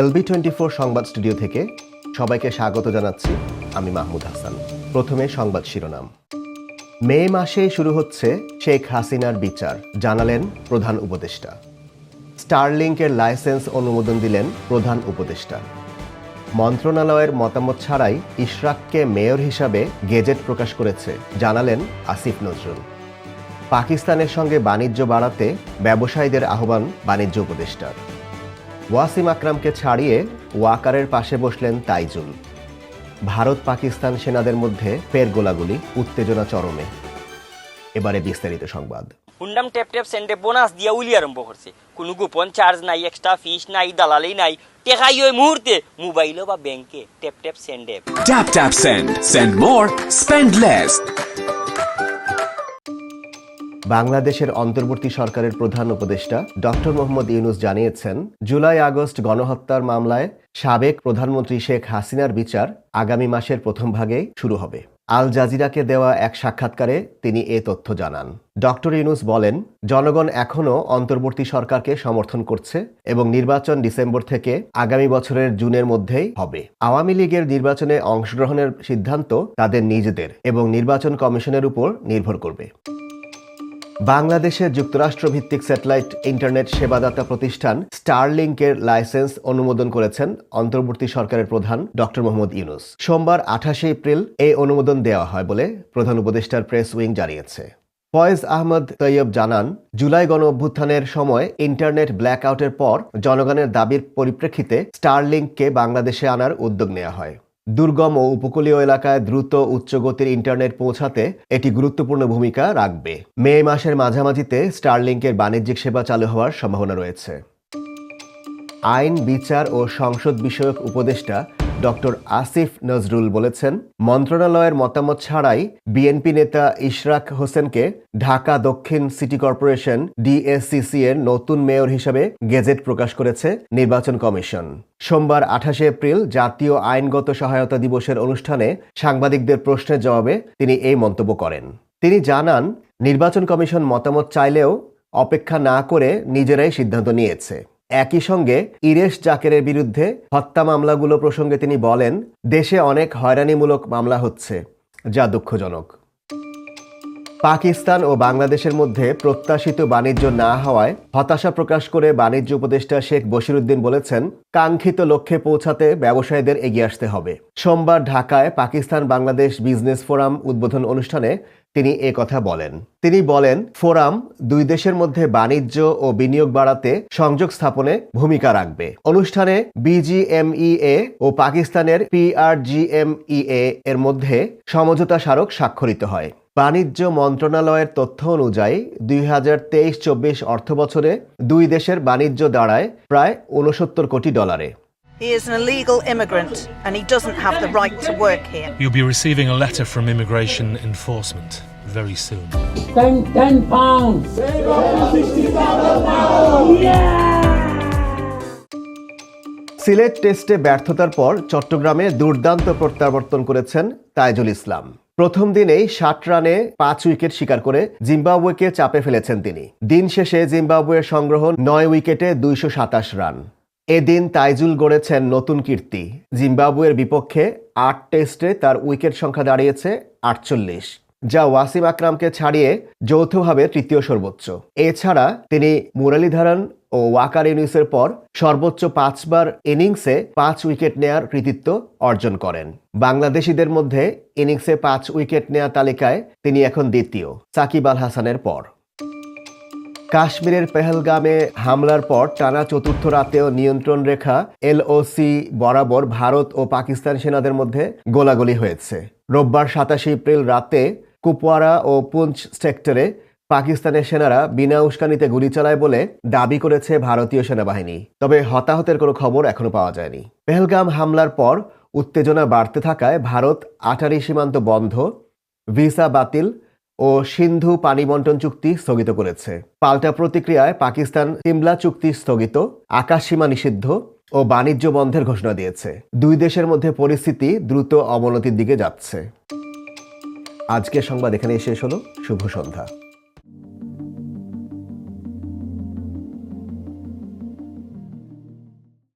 LB twenty four সংবাদ studio থেকে সবাইকে স্বাগত জানাচ্ছি আমি মাহমুদ হাসান। প্রথমে সংবাদ শিরোনাম। মে মাসে শুরু হচ্ছে শেখ হাসিনার বিচার, জানালেন প্রধান উপদেষ্টা। স্টারলিংকের লাইসেন্স অনুমোদন দিলেন প্রধান উপদেষ্টা। মন্ত্রণালয়ের মতামত ছাড়াই ইশরাককে মেয়র হিসাবে গেজেট প্রকাশ করেছে, জানালেন আসিফ নজরুল। পাকিস্তানের সঙ্গে বাণিজ্য বাড়াতে ব্যবসায়ীদের আহ্বান বাণিজ্য উপদেষ্টার। ওয়াসিম আকরামকে ছাড়িয়ে ওয়াকারের পাশে বসলেন তাইজুল। ভারত পাকিস্তান সেনাদের মধ্যে ফের গোলাগুলি উত্তেজনা চরমে। এবারে বিস্তারিত সংবাদ। হুন্ডাম ট্যাপ ট্যাপ সেন্টে বোনাস দিয়া উলি আরম্ভ করছে। কোনো গোপন চার্জ নাই এক্সট্রা ফিস নাই দালালি নাই। টেকাই ওই মুহূর্তে মোবাইলও বা ব্যাংকে ট্যাপ ট্যাপ সেন্ডে। Tap tap send. Send more, spend less. বাংলাদেশের অন্তর্বর্তী সরকারের প্রধান উপদেষ্টা ডক্টর মোহাম্মদ ইউনুস জানিয়েছেন, জুলাই আগস্ট গণহত্যার মামলায় সাবেক প্রধানমন্ত্রী শেখ হাসিনার বিচার আগামী মাসের প্রথম ভাগে শুরু হবে। আল জাজিরাকে দেওয়া এক সাক্ষাৎকারে তিনি এ তথ্য জানান। ডক্টর ইউনুস বলেন, জনগণ এখনও অন্তর্বর্তী সরকারকে সমর্থন করছে এবং নির্বাচন ডিসেম্বর থেকে আগামী বছরের জুনের মধ্যেই হবে। আওয়ামী লীগের নির্বাচনে অংশগ্রহণের সিদ্ধান্ত তাদের নিজেদের এবং নির্বাচন কমিশনের উপর নির্ভর করবে। বাংলাদেশের যুক্তরাষ্ট্র ভিত্তিক স্যাটেলাইট ইন্টারনেট সেবাদাতা প্রতিষ্ঠান স্টারলিংকের লাইসেন্স অনুমোদন করেছেন অন্তর্বর্তী সরকারের প্রধান ডক্টর মোহাম্মদ ইউনুস। সোমবার আঠাশে এপ্রিল এই অনুমোদন দেওয়া হয় বলে প্রধান উপদেষ্টার প্রেস উইং জানিয়েছে। ফয়েজ আহমদ তৈয়ব জানান, জুলাই গণ অভ্যুত্থানের সময় ইন্টারনেট ব্ল্যাকআউটের পর জনগণের দাবির পরিপ্রেক্ষিতে স্টারলিংককে বাংলাদেশে আনার উদ্যোগ নেওয়া হয়। দুর্গম ও উপকূলীয় এলাকায় দ্রুত উচ্চগতির ইন্টারনেট পৌঁছাতে এটি গুরুত্বপূর্ণ ভূমিকা রাখবে। মে মাসের মাঝামাঝিতে স্টারলিংকের বাণিজ্যিক সেবা চালু হওয়ার সম্ভাবনা রয়েছে। আইন, বিচার ও সংসদ বিষয়ক উপদেষ্টা ডক্টর আসিফ নজরুল বলেছেন, মন্ত্রণালয়ের মতামত ছাড়াই বিএনপি নেতা ইশরাক হোসেনকে ঢাকা দক্ষিণ সিটি কর্পোরেশন ডিএসসিসি এর নতুন মেয়র হিসেবে গেজেট প্রকাশ করেছে নির্বাচন কমিশন। সোমবার আঠাশে এপ্রিল জাতীয় আইনগত সহায়তা দিবসের অনুষ্ঠানে সাংবাদিকদের প্রশ্নের জবাবে তিনি এই মন্তব্য করেন। তিনি জানান, নির্বাচন কমিশন মতামত চাইলেও অপেক্ষা না করে নিজেরাই সিদ্ধান্ত নিয়েছে। একই সঙ্গে ইরেশ জাকেরের বিরুদ্ধে হত্যা মামলাগুলো প্রসঙ্গে তিনি বলেন, দেশে অনেক হয়রানিমূলক মামলা হচ্ছে, যা দুঃখজনক। পাকিস্তান ও বাংলাদেশের মধ্যে প্রত্যাশিত বাণিজ্য না হওয়ায় হতাশা প্রকাশ করে বাণিজ্য উপদেষ্টা শেখ বশিরুদ্দিন বলেছেন, কাঙ্ক্ষিত লক্ষ্যে পৌঁছাতে ব্যবসায়ীদের এগিয়ে আসতে হবে। সোমবার ঢাকায় পাকিস্তান বাংলাদেশ বিজনেস ফোরাম উদ্বোধন অনুষ্ঠানে তিনি এ কথা বলেন। তিনি বলেন, ফোরাম দুই দেশের মধ্যে বাণিজ্য ও বিনিয়োগ বাড়াতে সংযোগ স্থাপনে ভূমিকা রাখবে। অনুষ্ঠানে বিজিএমইএ ও পাকিস্তানের পিআরজিএমইএ এর মধ্যে সমঝোতা স্মারক স্বাক্ষরিত হয়। বাণিজ্য মন্ত্রণালয়ের তথ্য অনুযায়ী দুই হাজার তেইশ চব্বিশ অর্থবছরে দুই দেশের বাণিজ্য দাঁড়ায় প্রায় উনসত্তর কোটি ডলারে He is an illegal immigrant and he doesn't have the right to work here. You'll be receiving a letter from immigration enforcement very soon. ten, ten pounds. Sylhet টেস্টে ব্যর্থতার পর চট্টগ্রামে দুর্দান্ত প্রত্যাবর্তন করেছেন তাইজুল ইসলাম প্রথম দিনেই ষাট রানে পাঁচ উইকেট শিকার করে জিম্বাবুয়েকে চাপে ফেলেছেন তিনি। দিন শেষে জিম্বাবুয়ের সংগ্রহ নয় উইকেটে দুইশো সাতাশ রান। এদিন তাইজুল গড়েছেন নতুন কীর্তি। জিম্বাবুয়ের বিপক্ষে আট টেস্টে তার উইকেট সংখ্যা দাঁড়িয়েছে আটচল্লিশ। যা ওয়াসিম আকরামকে ছাড়িয়ে যৌথভাবে তৃতীয় সর্বোচ্চ। এছাড়া তিনি মুরালীধরন ও ওয়াকার ইউনিসের পর সর্বোচ্চ পাঁচবার ইনিংসে পাঁচ উইকেট নেয়ার কৃতিত্ব অর্জন করেন। বাংলাদেশিদের মধ্যে ইনিংসে পাঁচ উইকেট নেয়া তালিকায় তিনি এখন দ্বিতীয়, সাকিব আল হাসানের পর। কাশ্মীরের পেহেলগামে হামলার পর টানা চতুর্থ রাতেও নিয়ন্ত্রণ রেখা এলওসি বরাবর ভারত ও পাকিস্তান সেনাদের মধ্যে গোলাগুলি হয়েছে। রোববার সাতাশে এপ্রিল রাতে কুপওয়ারা ও পুঞ্চ সেক্টরে পাকিস্তানের সেনারা বিনা উস্কানিতে গুলি চালায় বলে দাবি করেছে ভারতীয় সেনাবাহিনী। তবে হতাহতের কোনো খবর এখনও পাওয়া যায়নি। পেহেলগাম হামলার পর উত্তেজনা বাড়তে থাকায় ভারত আটারি সীমান্ত বন্ধ, ভিসা বাতিল ও সিন্ধু পানি বন্টন চুক্তি স্থগিত করেছে। পাল্টা প্রতিক্রিয়ায় পাকিস্তান সিমলা চুক্তি স্থগিত আকাশসীমা নিষিদ্ধ ও বাণিজ্য বন্ধের ঘোষণা দিয়েছে। দুই দেশের মধ্যে পরিস্থিতি দ্রুত অবনতির দিকে যাচ্ছে। আজকের সংবাদ এখানেই শেষ হলো। শুভ সন্ধ্যা।